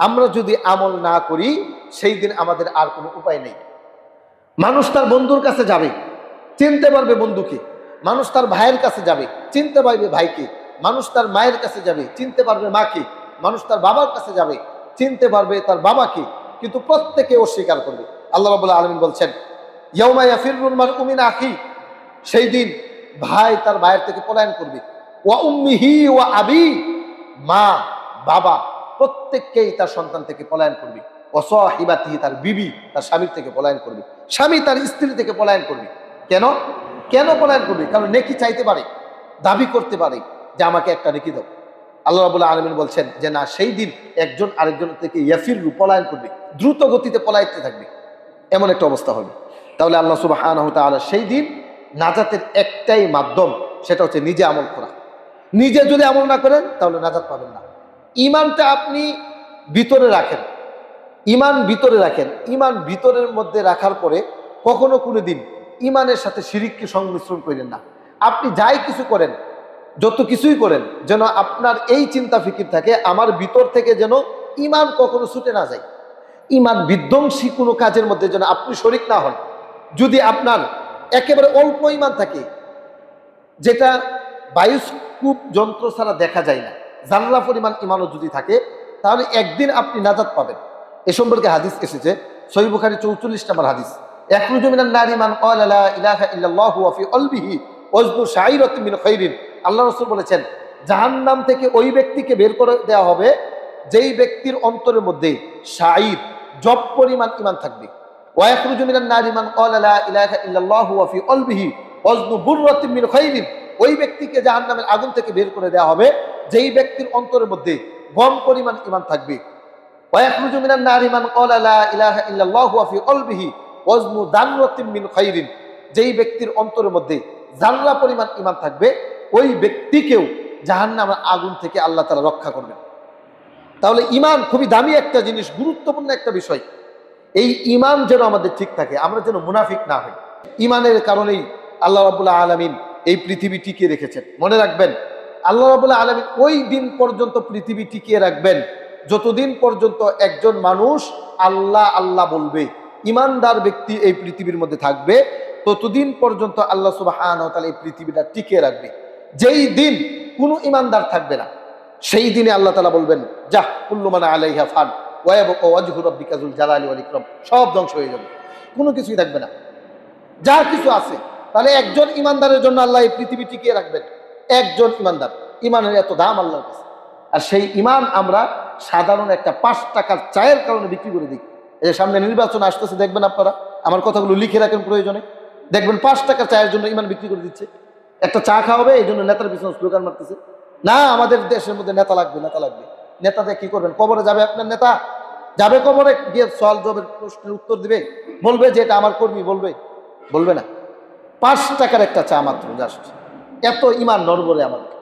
আমরা যদি আমল না করি, সেই দিন আমাদের আর কোনো উপায় নেই। মানুষ তার বন্ধুর কাছে যাবে, চিনতে পারবে বন্ধুকে। মানুষ তার ভাইয়ের কাছে যাবে, চিনতে পারবে ভাইকে। মানুষ তার মায়ের কাছে যাবে, চিনতে পারবে মাকে। মানুষ তার বাবার কাছে যাবে, চিনতে পারবে তার বাবাকে। কিন্তু প্রত্যেকে অস্বীকার করবে। আল্লাহ রাবুল্লাহ আলমিন বলছেন ইয়মা ইয়াফিরুল মারউমিন আখি। সেই দিন ভাই তার ভাইয়ের থেকে পলায়ন করবে। ওয়া উম্মিহি ওয়া আবি। মা, বাবা প্রত্যেককেই তার সন্তান থেকে পলায়ন করবে। অসহিবাতিহি তার বিবি তার স্বামীর থেকে পলায়ন করবে। স্বামী তার স্ত্রী থেকে পলায়ন করবে। কেন? কেন পলায়ন করবে? কারণ নেকি চাইতে পারে, দাবি করতে পারে যে আমাকে একটা নেকি দাও। আল্লাহ রাবুল্লাহ আলমিন বলছেন যে, না, সেই দিন একজন আরেকজন থেকে ইয়াফির, পলায়ন করবে। দ্রুত গতিতে পলাইতে থাকবে। এমন একটা অবস্থা হবে। তাহলে আল্লাহ সুবাহ সেই দিন নাজাতের একটাই মাধ্যম, সেটা হচ্ছে নিজে আমল করা। নিজে যদি আমল না করেন, তাহলে নাজাত পাবেন না। ইমানটা আপনি ভিতরে রাখেন। ইমান ভিতরে রাখেন। ইমান ভিতরের মধ্যে রাখার পরে কখনো কোনো দিন ইমানের সাথে শিরিককে সংমিশ্রণ করেন না। আপনি যাই কিছু করেন, যত কিছুই করেন, যেন আপনার এই চিন্তা ফিকির থাকে, আমার ভিতর থেকে যেন ইমান কখনো ছুটে না যায়। ইমান বিধ্বংসী কোনো কাজের মধ্যে যেন আপনি শরিক না হন। যদি আপনার একেবারে অল্প ইমান থাকে, যেটা বায়ুস্কোপ যন্ত্র ছাড়া দেখা যায় না জানলা পরিমাণ ইমানও যদি থাকে, তাহলে একদিন আপনি নাজাদ পাবেন। এ সম্পর্কে হাদিস এসেছে, সহি বুখারি চৌচল্লিশ নম্বর হাদিস। আল্লাহ রাসূল বলেছেন, জাহান্নাম থেকে ওই ব্যক্তিকে বের করে দেওয়া হবে, যেই ব্যক্তির অন্তরের মধ্যে শাইর জব পরিমাণ ইমান থাকবে। ওই ব্যক্তিকে জাহান্নামের আগুন থেকে বের করে দেওয়া হবে যেই ব্যক্তির অন্তরের মধ্যে গম পরিমাণ ইমান থাকবে যেই ব্যক্তির অন্তরের মধ্যে জানলা পরিমাণ ইমান থাকবে, ওই ব্যক্তিকেও জাহান্নামের আগুন থেকে আল্লাহ তাআলা রক্ষা করবেন। তাহলে ইমান খুবই দামি একটা জিনিস, গুরুত্বপূর্ণ একটা বিষয়। এই ইমান যেন আমাদের ঠিক থাকে, আমরা যেন মুনাফিক না হই। ইমানের কারণেই আল্লাহ রাবুল্লাহ আলমিন এই পৃথিবী টিকে রেখেছেন। মনে রাখবেন আল্লাহ রাবুল্লাহ আলমিন ওই দিন পর্যন্ত পৃথিবী টিকিয়ে রাখবেন। যতদিন পর্যন্ত একজন মানুষ আল্লাহ আল্লাহ বলবে, ইমানদার ব্যক্তি এই পৃথিবীর মধ্যে থাকবে, ততদিন পর্যন্ত আল্লাহ সুবাহ এই পৃথিবীটা টিকিয়ে রাখবে। যেই দিন কোনো ইমানদার থাকবে না, সেই দিনে আল্লাহ তালা বলবেন যা কুল্লুমানা আলাইহা ফান জালালি ওয়াল ইকরাম সব ধ্বংস হয়ে যাবে। কোনো কিছুই থাকবে না। যা কিছু আছে, তাহলে একজন ইমানদারের জন্য আল্লাহ এই পৃথিবী টিকিয়ে রাখবেন। একজন ইমানদার। ইমানের এত দাম আল্লাহর কাছে। আর সেই ইমান আমরা সাধারণ একটা পাঁচ টাকার চায়ের কারণে বিক্রি করে দিই। এই যে সামনে নির্বাচন আসতেছে, দেখবেন আপনারা? আমার কথাগুলো লিখে রাখেন প্রয়োজনে। দেখবেন পাঁচ টাকার চায়ের জন্য ইমান বিক্রি করে দিচ্ছে। একটা চা খাওয়াবে, এই জন্য নেতার পিছনে স্লোগান মারতেছে। না, আমাদের দেশের মধ্যে নেতা লাগবে নেতা লাগবে। নেতাতে কি করবেন? কবরে যাবে আপনার নেতা? যাবে কবরে, গিয়ে সল জবের প্রশ্নের উত্তর দিবে। বলবে যে এটা আমার কর্মী, বলবে। বলবে না। পাঁচ টাকার একটা চা মাত্র জাস্ট এত ইমান নড়বড়ে আমাদের